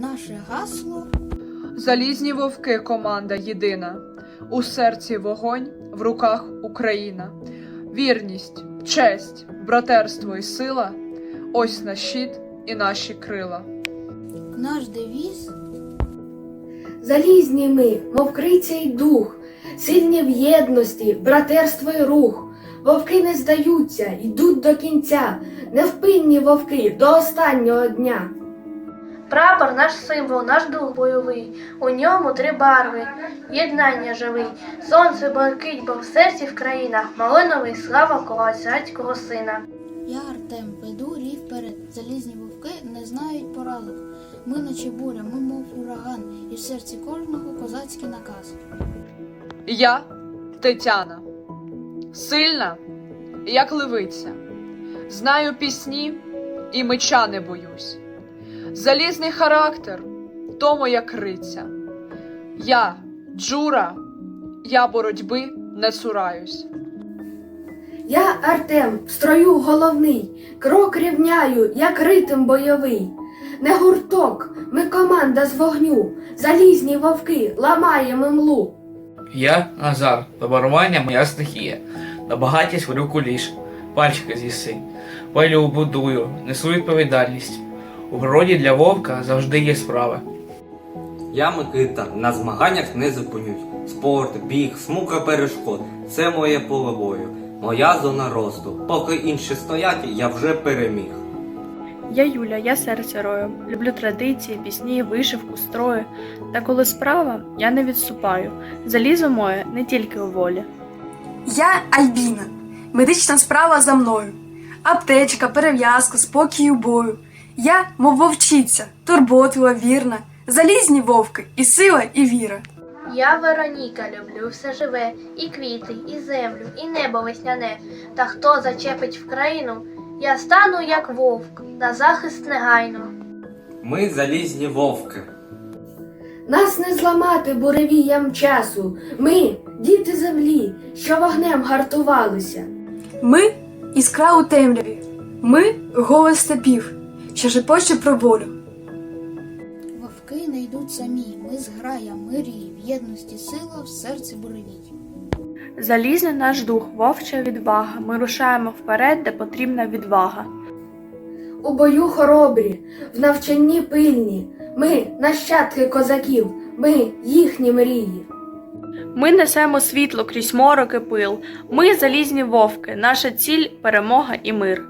Наше гасло Залізні вовки команда єдина. У серці вогонь, в руках Україна. Вірність, честь, братерство і сила. Ось наш щит і наші крила. наш девіз Залізні ми, мов криця й дух, сильні в єдності, братерство й рух. Вовки не здаються, йдуть до кінця, невпинні вовки до останнього дня. Прапор наш символ, наш дух бойовий. У ньому три барви, єднання живий. Сонце блакить, бо в серці в країнах малиновий слава козацького сина. Я Артем, веду рів вперед. Залізні вовки не знають поразок. Ми наче буря, ми мов ураган, і в серці кожного козацький наказ. Я Тетяна. Сильна, як левиця. Знаю пісні і меча не боюсь. Залізний характер то моя криця. Я Джура, я боротьби не цураюсь. Я Артем, в строю головний, крок рівняю, як ритм бойовий. Не гурток, ми команда з вогню, залізні вовки, ламаємо млу. Я Назар, добарування моя стихія. На багатість варю куліш, пальчики з'їси. Палю будую, несу відповідальність. У городі для вовка завжди є справа. Я Микита, на змаганнях не зупинюсь. Спорт, біг, смуга перешкод це моє поле бою, моя зона росту. Поки інші стоять, я вже переміг. Я Юля, я серце рою. Люблю традиції, пісні, вишивку, строї. Та коли справа, я не відступаю. Залізо моє не тільки у волі. Я Альбіна. Медична справа за мною. Аптечка, перев'язка, спокій у бою. Я, мов вовчиця, турботлива, вірна, залізні вовки, і сила, і віра. Я Вероніка, люблю все живе, і квіти, і землю, і небо весняне. Та хто зачепить в країну, я стану як вовк, на захист негайно. Ми залізні вовки. Нас не зламати буревіям часу. Ми діти землі, що вогнем гартувалися. Ми іскра у темряві. Ми голос степів, що шепоче про волю. Вовки не йдуть самі. Ми зграя, ми рій, в єдності сила, в серці буревій. Залізний наш дух, вовча відвага. Ми рушаємо вперед, де потрібна відвага. У бою хоробрі, в навчанні пильні. Ми нащадки козаків, ми їхні мрії. Ми несемо світло крізь морок і пил. Ми залізні вовки. Наша ціль перемога і мир.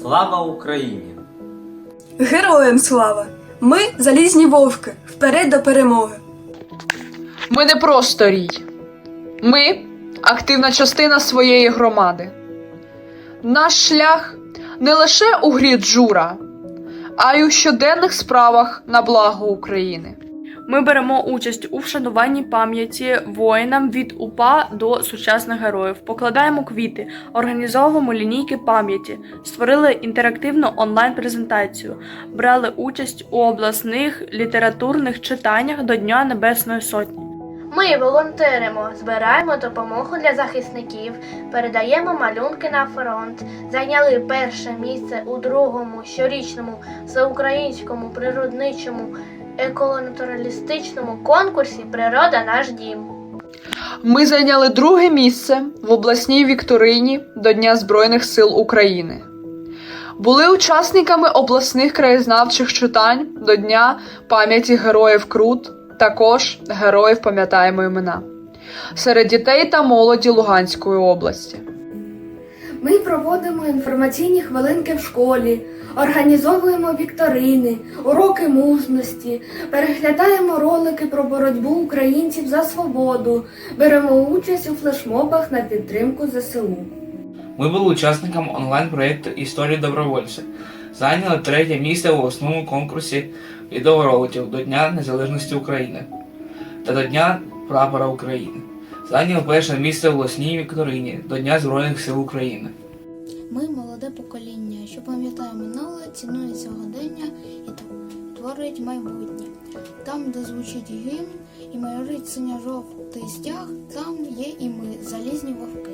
Слава Україні! Героям слава! Ми залізні вовки, вперед до перемоги. Ми не просто рій. Ми активна частина своєї громади. Наш шлях не лише у грі Джура, а й у щоденних справах на благо України. Ми беремо участь у вшануванні пам'яті воїнам від УПА до сучасних героїв, покладаємо квіти, організовуємо лінійки пам'яті, створили інтерактивну онлайн-презентацію, брали участь у обласних літературних читаннях до Дня Небесної Сотні. Ми волонтеримо, збираємо допомогу для захисників, передаємо малюнки на фронт, зайняли перше місце у другому щорічному всеукраїнському природничому еколонатуралістичному конкурсі Природа наш дім. Ми зайняли друге місце в обласній вікторині до Дня Збройних сил України. Були учасниками обласних краєзнавчих читань до Дня пам'яті героїв Крут, також героїв пам'ятаємо імена серед дітей та молоді Луганської області. Ми проводимо інформаційні хвилинки в школі, організовуємо вікторини, уроки мужності, переглядаємо ролики про боротьбу українців за свободу, беремо участь у флешмобах на підтримку ЗСУ. Ми були учасниками онлайн-проєкту Історії добровольця. Зайняли третє місце у основному конкурсі відеороликів до Дня Незалежності України та до Дня Прапора України. Зайняли перше місце в власній вікторині до Дня Збройних сил України. Ми молоде покоління, що пам'ятає минуле, цінує сьогодення і творить майбутнє. Там, де звучить гімн і майорить синьо-жовтий стяг, там є і ми, залізні вовки.